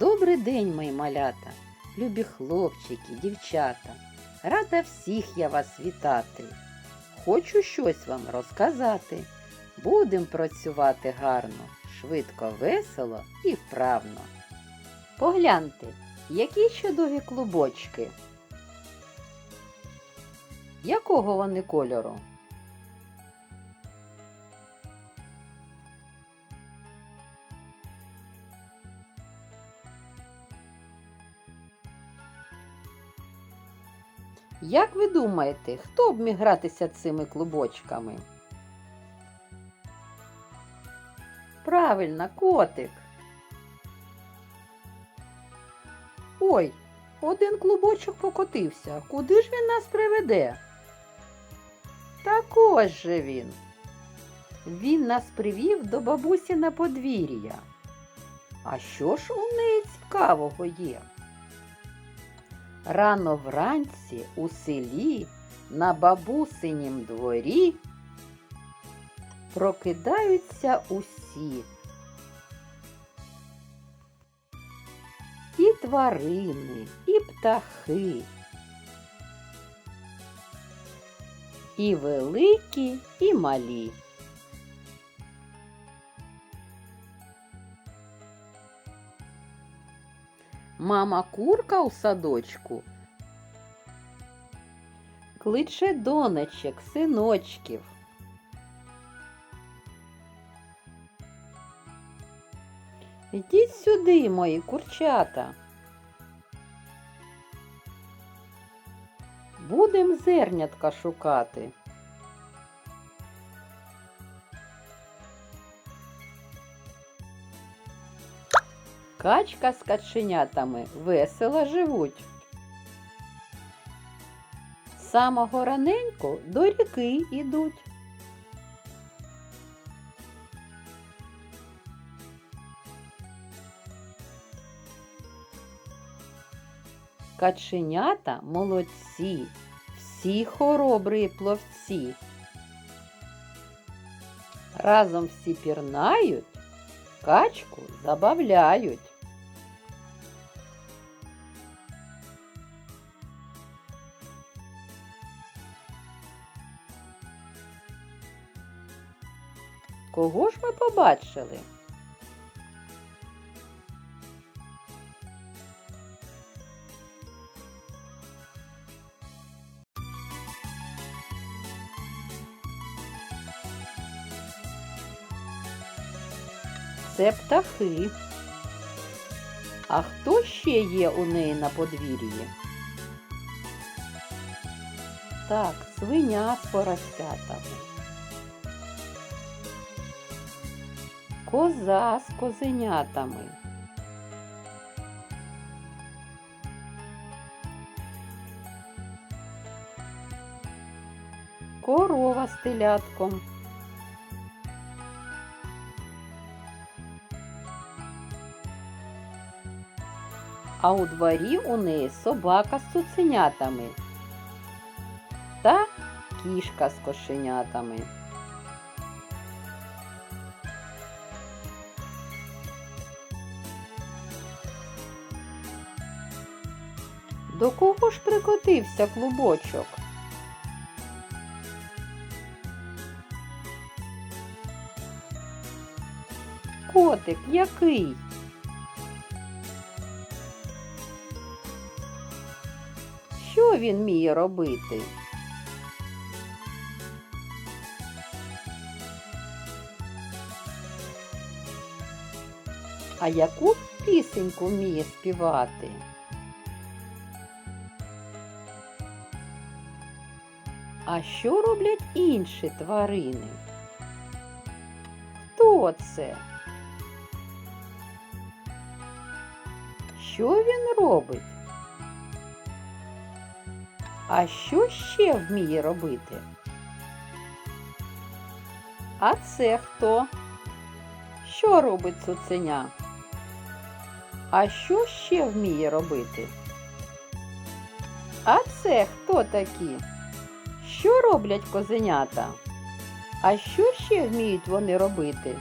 Добрий день, мої малята, любі хлопчики, дівчата. Рада всіх я вас вітати. Хочу щось вам розказати. Будем працювати гарно, швидко, весело і вправно. Погляньте, які чудові клубочки. Якого вони кольору? Як ви думаєте, хто б міг гратися цими клубочками? Правильно, котик. Ой, один клубочок покотився. Куди ж він нас приведе? Так ось же він. Він нас привів до бабусі на подвір'я. А що ж у неї цікавого є? Рано вранці у селі на бабусинім дворі прокидаються усі. І тварини, і птахи, і великі, і малі. Мама курка у садочку кличе донечок, синочків. Ідіть сюди, мої курчата. Будем зернятка шукати. Качка з каченятами весело живуть. Самого раненько до ріки йдуть. Каченята молодці, всі хоробрі пловці. Разом всі пірнають, качку забавляють. Кого ж ми побачили? Це птахи. А хто ще є у неї на подвір'ї? Так, свиня з поросятами. Коза з козенятами. Корова з телятком. А у дворі у неї собака з цуценятами та кішка з кошенятами. До кого ж прикотився клубочок? Котик який? Що він вміє робити? А яку пісеньку вміє співати? А що роблять інші тварини? Хто це? Що він робить? А що ще вміє робити? А це хто? Що робить цуценя? А що ще вміє робити? А це хто такі? Що роблять козенята? А що ще вміють вони робити?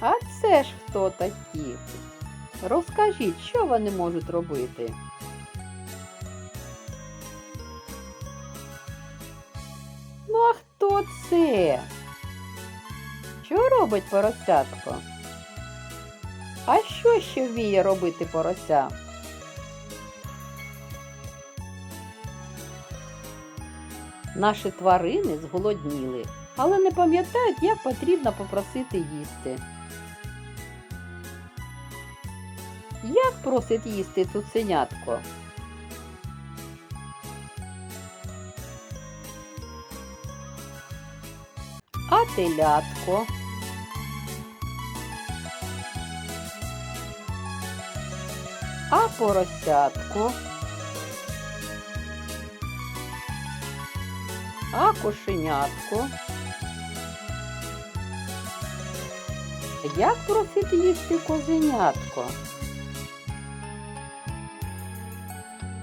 А це ж хто такі? Розкажіть, що вони можуть робити? Ну, а хто це? Що робить поросятко? А що ще вміє робити порося? Наші тварини зголодніли, але не пам'ятають, як потрібно попросити їсти. Як просить їсти цуценятко? А телятко? А поросятко? А кошенятко? Як просить їсти козенятко?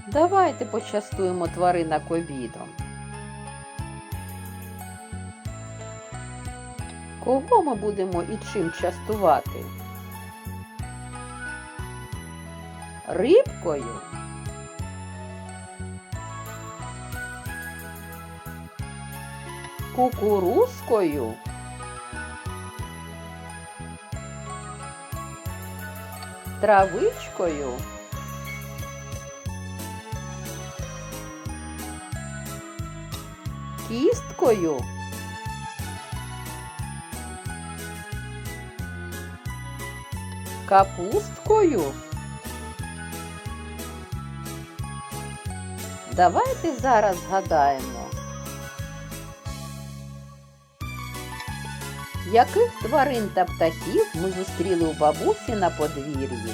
Давайте почастуємо тваринок обідом. Кого ми будемо і чим частувати? Рибкою? Кукурузкою? Травичкою? Кісткою? Капусткою? Давайте зараз згадаємо. Яких тварин та птахів ми зустріли у бабусі на подвір'ї?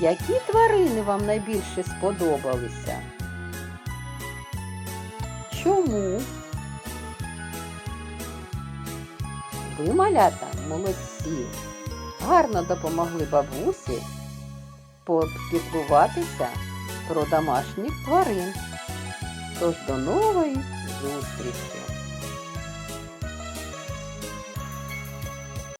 Які тварини вам найбільше сподобалися? Чому? Ви, малята, молодці. Гарно допомогли бабусі попіклуватися про домашніх тварин. Тож до нової зустрічі!